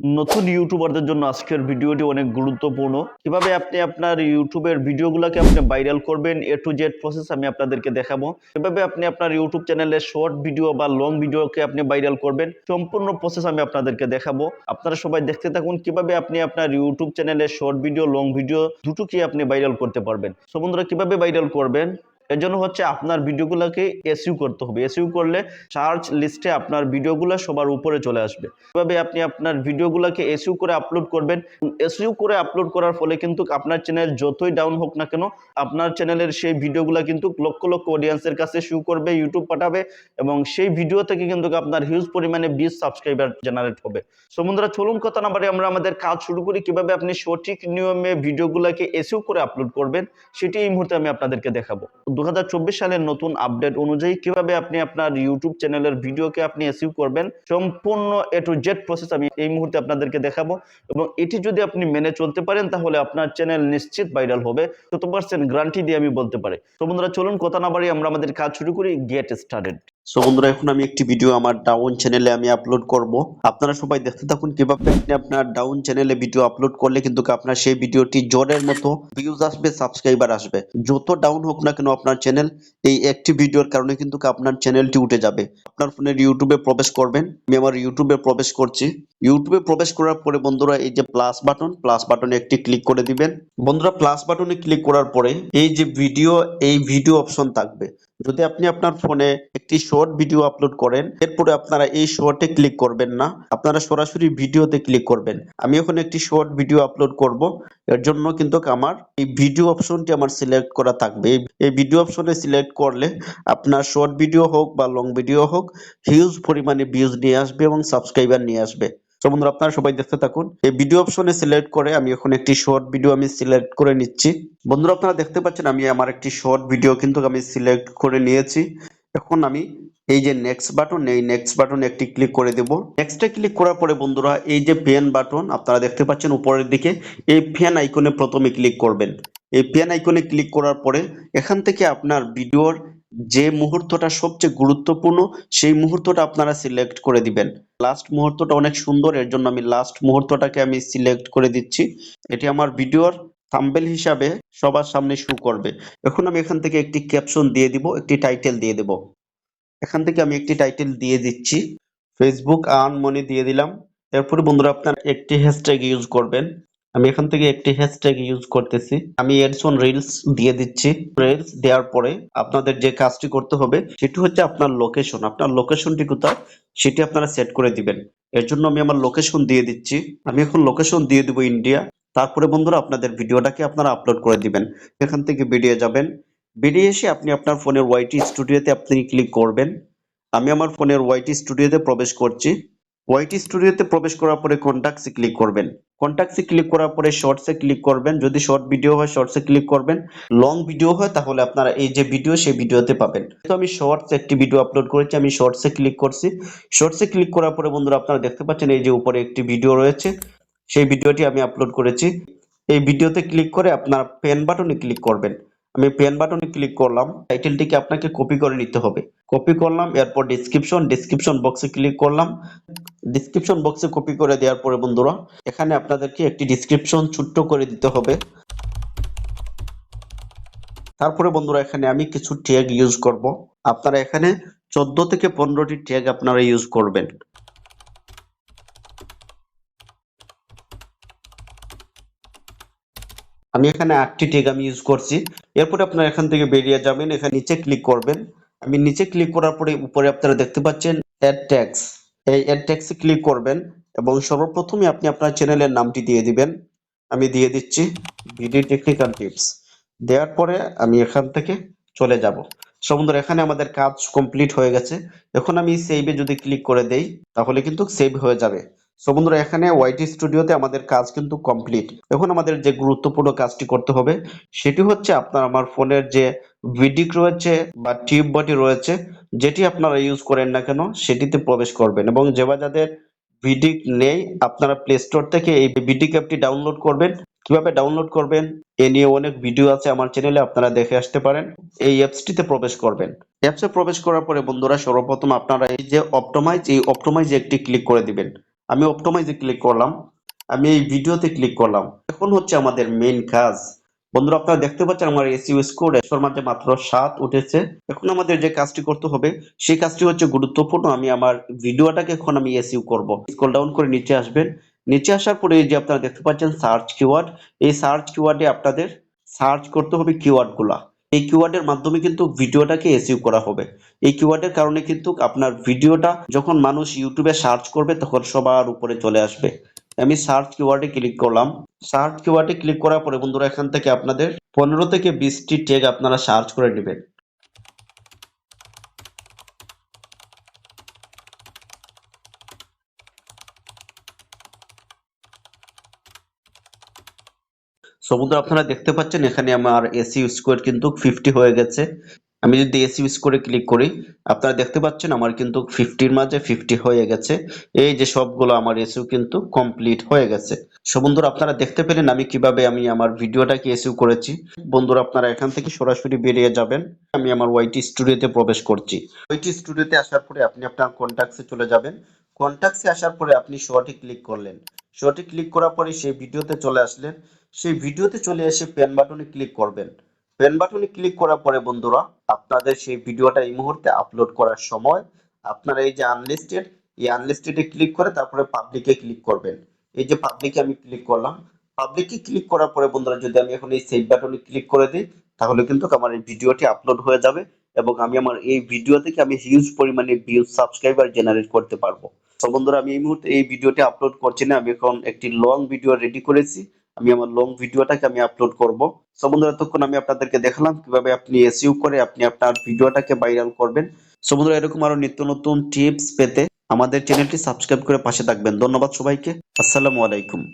নতুন ইউটিউবারদের জন্য আজকের ভিডিওটি অনেক গুরুত্বপূর্ণ। কীভাবে আপনি আপনার ইউটিউবের ভিডিওগুলোকে আপনি ভাইরাল করবেন এ টু জেড প্রসেস আমি আপনাদেরকে দেখাবো। কীভাবে আপনি আপনার ইউটিউব চ্যানেলে শর্ট ভিডিও বা লং ভিডিওকে আপনি ভাইরাল করবেন, সম্পূর্ণ প্রসেস আমি আপনাদেরকে দেখাবো। আপনারা সবাই দেখতে থাকুন কীভাবে আপনি আপনার ইউটিউব চ্যানেলে শর্ট ভিডিও লং ভিডিও দুটো কি আপনি ভাইরাল করতে পারবেন। সো বন্ধুরা, কীভাবে ভাইরাল করবেন? এর জন্য হচ্ছে আপনার ভিডিওগুলোকে এসইউ করতে হবে। এসইউ করলে সার্চ লিস্টে আপনার ভিডিওগুলো সবার উপরে চলে আসবে। কীভাবে আপনি আপনার ভিডিওগুলোকে এসইউ করে আপলোড করবেন। এসইউ করে আপলোড করার ফলে কিন্তু আপনার চ্যানেল যতই ডাউন হোক না কেন, আপনার চ্যানেলের সেই ভিডিওগুলো কিন্তু লক্ষ লক্ষ অডিয়েন্সের কাছে শু করবে ইউটিউব পাঠাবে এবং সেই ভিডিও থেকে কিন্তু আপনার হিউজ পরিমাণে বিশ সাবস্ক্রাইবার জেনারেট হবে। সো বন্ধুরা, চলুন কথা না বারে আমরা আমাদের কাজ শুরু করি। কীভাবে আপনি সঠিক নিয়মে ভিডিওগুলোকে এসইউ করে আপলোড করবেন, সেটি এই মুহূর্তে আমি আপনাদেরকে দেখাবো। দু সালের নতুন আপডেট অনুযায়ী কীভাবে আপনি আপনার ইউটিউব চ্যানেলের ভিডিওকে আপনি এসিউ করবেন, সম্পূর্ণ এ টু জেড প্রসেস আমি এই মুহূর্তে আপনাদেরকে দেখাবো এবং এটি যদি আপনি মেনে চলতে পারেন, তাহলে আপনার চ্যানেল নিশ্চিত ভাইরাল হবে। শত পার্সেন্ট গ্যারান্টি দিয়ে আমি বলতে পারি। তো বন্ধুরা, চলুন কথা না বাড়ি আমরা আমাদের কাজ শুরু করি গেট স্টার্টেড সো বন্ধুরা, এখন আমি একটি ভিডিও আমার ডাউন চ্যানেলে আমি আপলোড করব। আপনারা সবাই দেখতে থাকুন কীভাবে আপনি আপনার ডাউন চ্যানেলে ভিডিও আপলোড করলে কিন্তু আপনার সেই ভিডিওটি জোরের মতো ভিউজ আসবে সাবস্ক্রাইবার আসবে। যত ডাউন হোক না কেন আপনার চ্যানেল এই একটি ভিডিওর কারণে কিন্তু আপনার চ্যানেলটি উঠে যাবে। আপনার ফোনের ইউটিউবে প্রবেশ করবেন। আমি আমার ইউটিউবে প্রবেশ করছি। ইউটিউবে প্রবেশ করার পরে বন্ধুরা, এই যে প্লাস বাটন প্লাস বাটনে একটি ক্লিক করে দিবেন। বন্ধুরা প্লাস বাটনে ক্লিক করার পরে এই যে ভিডিও এই ভিডিও অপশন থাকবে। যদি আপনি আপনার ফোনে একটি শর্ট ভিডিও আপলোড করেন, এরপরে আপনারা এই শর্টে ক্লিক করবেন না। আপনারা সরাসরি ভিডিওতে ক্লিক করবেন। আমি এখন একটি শর্ট ভিডিও আপলোড করব। এর জন্য কিন্তু আমার এই ভিডিও অপশনটি আমার সিলেক্ট করা থাকবে। এই- ভিডিও অপশনে সিলেক্ট করলে আপনার শর্ট ভিডিও হোক বা লং ভিডিও হোক হিউজ পরিমাণে ভিউজ নিয়ে আসবে এবং সাবস্ক্রাইবার নিয়ে আসবে। তো বন্ধুরা, আপনারা সবাই দেখতে থাকুন। এই ভিডিও অপশনে সিলেক্ট করে আমি এখন একটি শর্ট ভিডিও আমি সিলেক্ট করে নিচ্ছি। বন্ধুরা, আপনারা দেখতে পাচ্ছেন আমি আমার একটি শর্ট ভিডিও কিন্তু আমি সিলেক্ট করে নিয়েছি। এখন আমি এই যে নেক্সট বাটন এই নেক্সট বাটনে একটি ক্লিক করে দেব। নেক্সটে ক্লিক করার পরে বন্ধুরা, এই যে পেন বাটন আপনারা দেখতে পাচ্ছেন উপরের দিকে এই ফ্যান আইকনে প্রথমে ক্লিক করবেন। এই পেন আইকনে ক্লিক করার পরে এখান থেকে আপনার ভিডিওর যে মুহূর্তটা সবচেয়ে গুরুত্বপূর্ণ, সেই মুহূর্তটা আপনারা সিলেক্ট করে দিবেন। লাস্ট মুহূর্তটা অনেক সুন্দর, এর জন্য আমি লাস্ট মুহূর্তটাকে আমি সিলেক্ট করে দিচ্ছি। এটি আমার ভিডিওর থাম্বেল হিসাবে সবার সামনে শু করবে। এখন আমি এখান থেকে একটি ক্যাপশন দিয়ে দিব, একটি টাইটেল দিয়ে দেব। এখান থেকে আমি একটি টাইটেল দিয়ে দিচ্ছি। ফেসবুক আর্ন মনি দিয়ে দিলাম। এরপরে বন্ধুরা আপনার একটি হ্যাশট্যাগ ইউজ করবেন। আমি এখান থেকে একটি হ্যাশট্যাগ ইউজ করতেছি। আমি এডসন রিলস দিয়ে দিচ্ছি। রিলস দেওয়ার পরে আপনাদের যে কাজটি করতে হবে, সেটি হচ্ছে আপনার লোকেশন আপনার লোকেশনটি কোথায়, সেটি আপনারা সেট করে দিবেন। এর জন্য আমি আমার লোকেশন দিয়ে দিচ্ছি। আমি এখন লোকেশন দিয়ে দিব ইন্ডিয়া তারপরে বন্ধুরা আপনাদের ভিডিওটাকে আপনারা আপলোড করে দিবেন। এখান থেকে বেরিয়ে যাবেন। বেরিয়ে এসে আপনি আপনার ফোনের ওয়াইটি স্টুডিওতে আপনি ক্লিক করবেন। আমি আমার ফোনের ওয়াইটি স্টুডিওতে প্রবেশ করছি। ওয়াইটি স্টুডিওতে প্রবেশ করার পরে কন্টাক্টসে ক্লিক করবেন। কন্টাক্টসে ক্লিক করার পরে শর্টসে ক্লিক করবেন। যদি শর্ট ভিডিও হয় শর্টসে ক্লিক করবেন। লং ভিডিও হয়, তাহলে আপনারা এই যে ভিডিও সেই ভিডিওতে পাবেন। তো আমি শর্টস একটি ভিডিও আপলোড করেছি, আমি শর্টসে ক্লিক করছি। শর্টসে ক্লিক করার পরে বন্ধুরা, আপনারা দেখতে পাচ্ছেন এই যে উপরে একটি ভিডিও রয়েছে। সেই ভিডিওটি আমি আপলোড করেছি। এই ভিডিওতে ক্লিক করে আপনার পেন বাটনে ক্লিক করবেন। আমি পেন বাটনে ক্লিক করলাম, টাইটেলটিকে আপনাকে কপি করে নিতে হবে। কপি করলাম, এরপর ডিসক্রিপশন ডিসক্রিপশন বক্সে ক্লিক করলাম। ডিসক্রিপশন বক্সে কপি করে দেওয়ার পরে বন্ধুরা, এখানে আপনাদেরকে একটি ডিসক্রিপশন ছোট্ট করে দিতে হবে। তারপরে বন্ধুরা, এখানে আমি কিছু ট্যাগ ইউজ করব। আপনারা এখানে চোদ্দ থেকে পনেরোটি ট্যাগ আপনারা ইউজ করবেন। আমি এখানে আটটি ট্যাগ আমি ইউজ করছি। এরপরে আপনারা এখান থেকে বেরিয়ে যাবেন, এখানে নিচে ক্লিক করবেন। আমি নিচে ক্লিক করার পরে উপরে আপনারা দেখতে পাচ্ছেন অ্যাড ট্যাক্স এই অ্যাড ট্যাক্সে ক্লিক করবেন এবং সর্বপ্রথমে আপনি আপনার চ্যানেলের নামটি দিয়ে দিবেন। আমি দিয়ে দিচ্ছি ভিডিও টেকনিক্যাল টিপস দেওয়ার পরে আমি এখান থেকে চলে যাব। সমুদ্র এখানে আমাদের কাজ কমপ্লিট হয়ে গেছে। এখন আমি সেভে যদি ক্লিক করে দেই, তাহলে কিন্তু সেভ হয়ে যাবে। সো বন্ধুরা, এখানে ওয়াইটি স্টুডিওতে আমাদের কাজ কিন্তু কমপ্লিট এখন আমাদের যে গুরুত্বপূর্ণ কাজটি করতে হবে, সেটি হচ্ছে আপনার আমার ফোনের যে ভিডিক রয়েছে বা টিউব বডি রয়েছে, যেটি আপনারা ইউজ করেন না কেন, সেটিতে প্রবেশ করবেন এবং যেবা যাদের ভিডিক নেই, আপনারা প্লে স্টোর থেকে এই ভিডিক অ্যাপটি ডাউনলোড করবেন। কীভাবে ডাউনলোড করবেন, এ নিয়ে অনেক ভিডিও আছে আমার চ্যানেলে আপনারা দেখে আসতে পারেন। এই অ্যাপসটিতে প্রবেশ করবেন। অ্যাপসে প্রবেশ করার পরে বন্ধুরা, সর্বপ্রথম আপনারা এই যে অপটোমাইজ এই অপটোমাইজ একটি ক্লিক করে দিবেন। আমি অপটোমাইজে ক্লিক করলাম, আমি এই ভিডিওতে ক্লিক করলাম। এখন হচ্ছে আমাদের মেইন কাজ। বন্ধুরা, আপনারা দেখতে পাচ্ছেন আমার এসইউ স্কোর এর মাঝে মাত্র সাত উঠেছে। এখন আমাদের যে কাজটি করতে হবে, সেই কাজটি হচ্ছে গুরুত্বপূর্ণ। আমি আমার ভিডিওটাকে এখন আমি এসইউ করব। স্ক্রল ডাউন করে নিচে আসবেন। নিচে আসার পরে যে আপনারা দেখতে পাচ্ছেন সার্চ কিওয়ার্ড এই সার্চ কিওয়ার্ডে আপনাদের সার্চ করতে হবে কিওয়ার্ডগুলা। এই কিওয়ার্ডের মাধ্যমে কিন্তু ভিডিওটাকে এসিউ করা হবে। এই কিওয়ার্ডের কারণে কিন্তু আপনার ভিডিওটা যখন মানুষ ইউটিউবে সার্চ করবে, তখন সবার উপরে চলে আসবে। আমি সার্চ কিওয়ার্ডে ক্লিক করলাম। সার্চ কিওয়ার্ডে ক্লিক করার পরে বন্ধুরা, এখান থেকে আপনাদের পনেরো থেকে বিশটি টেগ আপনারা সার্চ করে নেবেন। সো বন্ধুরা আপনারা দেখতে পাচ্ছেন, এখানে আমার এসি স্কোয়ার কিন্তু ফিফটি হয়ে গেছে। আমি যদি এসি স্কোরে ক্লিক করি, আপনারা দেখতে পাচ্ছেন আমার কিন্তু ফিফটির মাঝে ফিফটি হয়ে গেছে। এই যে সবগুলো আমার এসিউ কিন্তু কমপ্লিট হয়ে গেছে। সো বন্ধুরা, আপনারা দেখতে পেলেন আমি কীভাবে আমি আমার ভিডিওটাকে এসিউ করেছি। বন্ধুরা, আপনারা এখান থেকে সরাসরি বেরিয়ে যাবেন। আমি আমার ওয়াইটি স্টুডিওতে প্রবেশ করছি। ওয়াইটি স্টুডিওতে আসার পরে আপনি আপনার কন্ট্যাক্টসে চলে যাবেন। কন্ট্যাক্টসে আসার পরে আপনি শর্টে ক্লিক করলেন। শর্টে ক্লিক করার পরে সেই ভিডিওতে চলে আসলেন। সেই ভিডিওতে চলে এসে পেন বাটনে ক্লিক করবেন। পেন বাটনে ক্লিক করার পরে বন্ধুরা, আপনাদের সেই ভিডিওটা এই মুহূর্তে আপলোড করার সময় আপনারা এই যে আনলিস্টেড এই আনলিস্টেডে ক্লিক করে তারপরে পাবলিকে ক্লিক করবেন। এই যে পাবলিকে আমি ক্লিক করলাম। পাবলিকে ক্লিক করার পরে বন্ধুরা, যদি আমি এখন এই সেভ বাটনে ক্লিক করে দিই, তাহলে কিন্তু আমার এই ভিডিওটি আপলোড হয়ে যাবে এবং আমি আমার এই ভিডিও থেকে আমি হিউজ পরিমাণে ভিউজ সাবস্ক্রাইবার জেনারেট করতে পারব। তো বন্ধুরা, আমি এই মুহূর্তে এই ভিডিওটি আপলোড করছি না, আমি এখন একটি লং ভিডিও রেডি করেছি। আমি আমার লং ভিডিওটাকে আমি আপলোড করব। সো বন্ধুরা, এতক্ষণ আমি আপনাদেরকে দেখালাম কীভাবে আপনি এসইউ করে আপনি আপনার ভিডিওটাকে ভাইরাল করবেন। সো বন্ধুরা, এরকম আরও নিত্য নতুন টিপস পেতে আমাদের চ্যানেলটি সাবস্ক্রাইব করে পাশে থাকবেন। ধন্যবাদ সবাইকে। আসসালামু আলাইকুম।